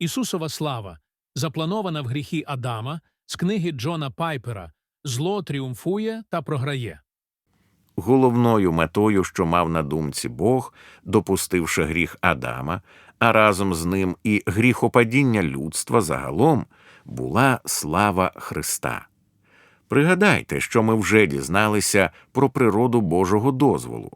Ісусова слава, запланована в гріхі Адама з книги Джона Пайпера Зло тріумфує та програє. Головною метою, що мав на думці Бог, допустивши гріх Адама, а разом з ним і гріхопадіння людства загалом, була слава Христа. Пригадайте, що ми вже дізналися про природу Божого дозволу.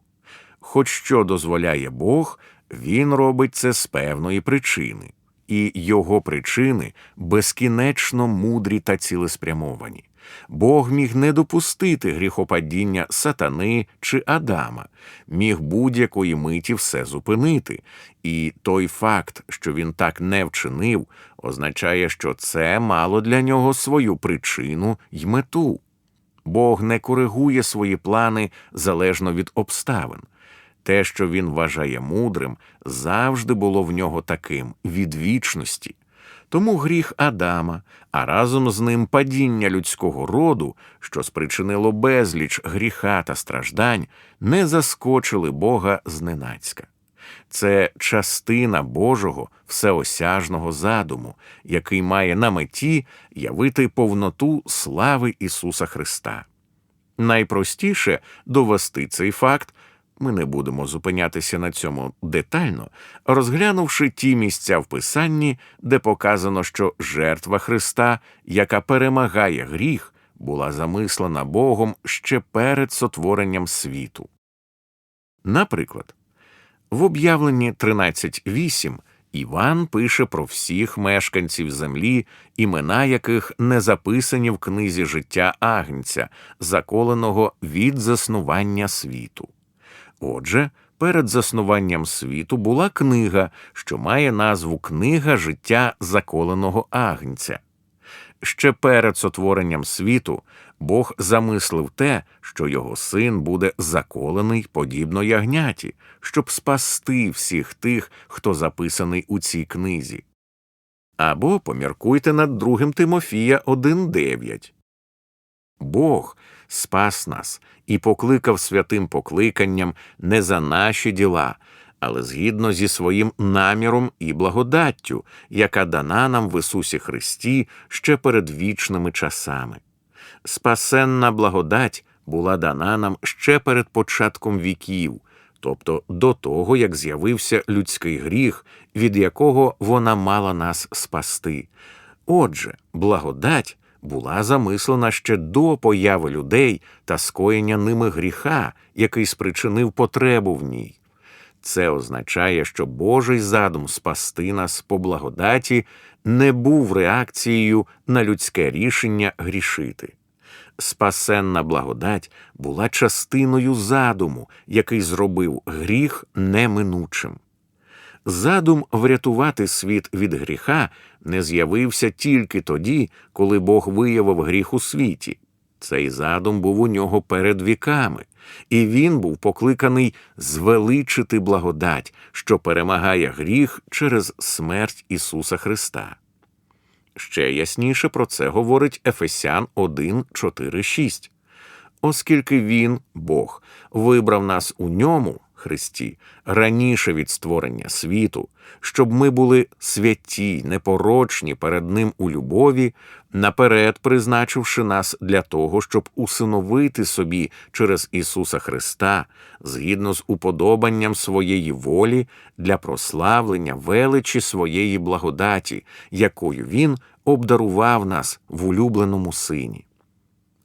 Хоч що дозволяє Бог, він робить це з певної причини, і його причини безкінечно мудрі та цілеспрямовані. Бог міг не допустити гріхопадіння сатани чи Адама, міг будь-якої миті все зупинити, і той факт, що він так не вчинив, означає, що це мало для нього свою причину й мету. Бог не коригує свої плани залежно від обставин. Те, що він вважає мудрим, завжди було в нього таким від вічності. Тому гріх Адама, а разом з ним падіння людського роду, що спричинило безліч гріха та страждань, не заскочили Бога зненацька. Це частина Божого всеосяжного задуму, який має на меті явити повноту слави Ісуса Христа. Найпростіше довести цей факт ми не будемо зупинятися на цьому детально, розглянувши ті місця в Писанні, де показано, що жертва Христа, яка перемагає гріх, була замислена Богом ще перед сотворенням світу. Наприклад, в об'явленні 13.8 Іван пише про всіх мешканців землі, імена яких не записані в книзі життя Агнця, заколеного від заснування світу. Отже, перед заснуванням світу була книга, що має назву Книга життя заколеного агнця. Ще перед сотворенням світу Бог замислив те, що його син буде заколений подібно ягняті, щоб спасти всіх тих, хто записаний у цій книзі. Або поміркуйте над другим Тимофія 1.9. Бог спас нас і покликав святим покликанням не за наші діла, але згідно зі своїм наміром і благодаттю, яка дана нам в Ісусі Христі ще перед вічними часами. Спасенна благодать була дана нам ще перед початком віків, тобто до того, як з'явився людський гріх, від якого вона мала нас спасти. Отже, благодать була замислена ще до появи людей та скоєння ними гріха, який спричинив потребу в ній. Це означає, що Божий задум спасти нас по благодаті не був реакцією на людське рішення грішити. Спасенна благодать була частиною задуму, який зробив гріх неминучим. Задум врятувати світ від гріха не з'явився тільки тоді, коли Бог виявив гріх у світі. Цей задум був у нього перед віками, і він був покликаний звеличити благодать, що перемагає гріх через смерть Ісуса Христа. Ще ясніше про це говорить Ефесян 1, 4, 6. Оскільки Він, Бог, вибрав нас у ньому, Христі, раніше від створення світу, щоб ми були святі, непорочні перед Ним у любові, наперед призначивши нас для того, щоб усиновити собі через Ісуса Христа, згідно з уподобанням своєї волі для прославлення величі своєї благодаті, якою Він обдарував нас в улюбленому Сині.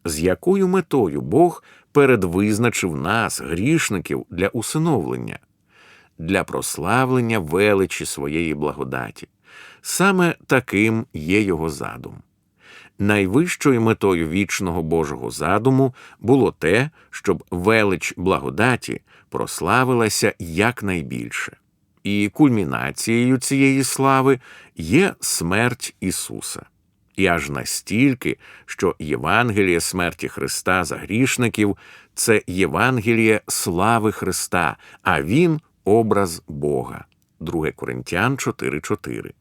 З якою метою Бог передвизначив нас, грішників, для усиновлення, для прославлення величі своєї благодаті. Саме таким є його задум. Найвищою метою вічного Божого задуму було те, щоб велич благодаті прославилася якнайбільше. І кульмінацією цієї слави є смерть Ісуса. І аж настільки, що Євангеліє смерті Христа за грішників це Євангеліє слави Христа, а Він образ Бога. 2 Коринтян 4.4.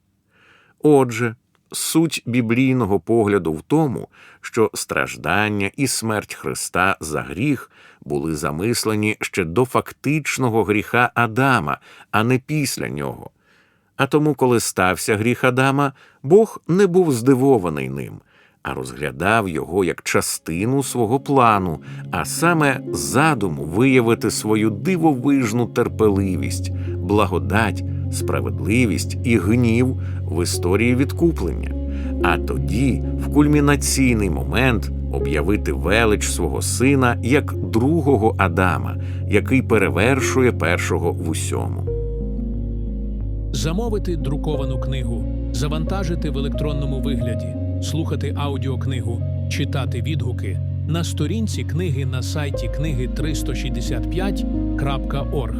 Отже, суть біблійного погляду в тому, що страждання і смерть Христа за гріх були замислені ще до фактичного гріха Адама, а не після нього. А тому, коли стався гріх Адама, Бог не був здивований ним, а розглядав його як частину свого плану, а саме задуму виявити свою дивовижну терпеливість, благодать, справедливість і гнів в історії відкуплення. А тоді, в кульмінаційний момент, об'явити велич свого сина як другого Адама, який перевершує першого в усьому. Замовити друковану книгу, завантажити в електронному вигляді, слухати аудіокнигу, читати відгуки на сторінці книги на сайті книги 365.org.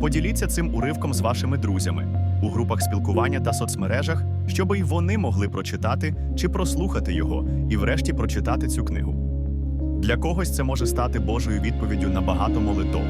Поділіться цим уривком з вашими друзями у групах спілкування та соцмережах, щоб і вони могли прочитати чи прослухати його і врешті прочитати цю книгу. Для когось це може стати Божою відповіддю на багато молитов.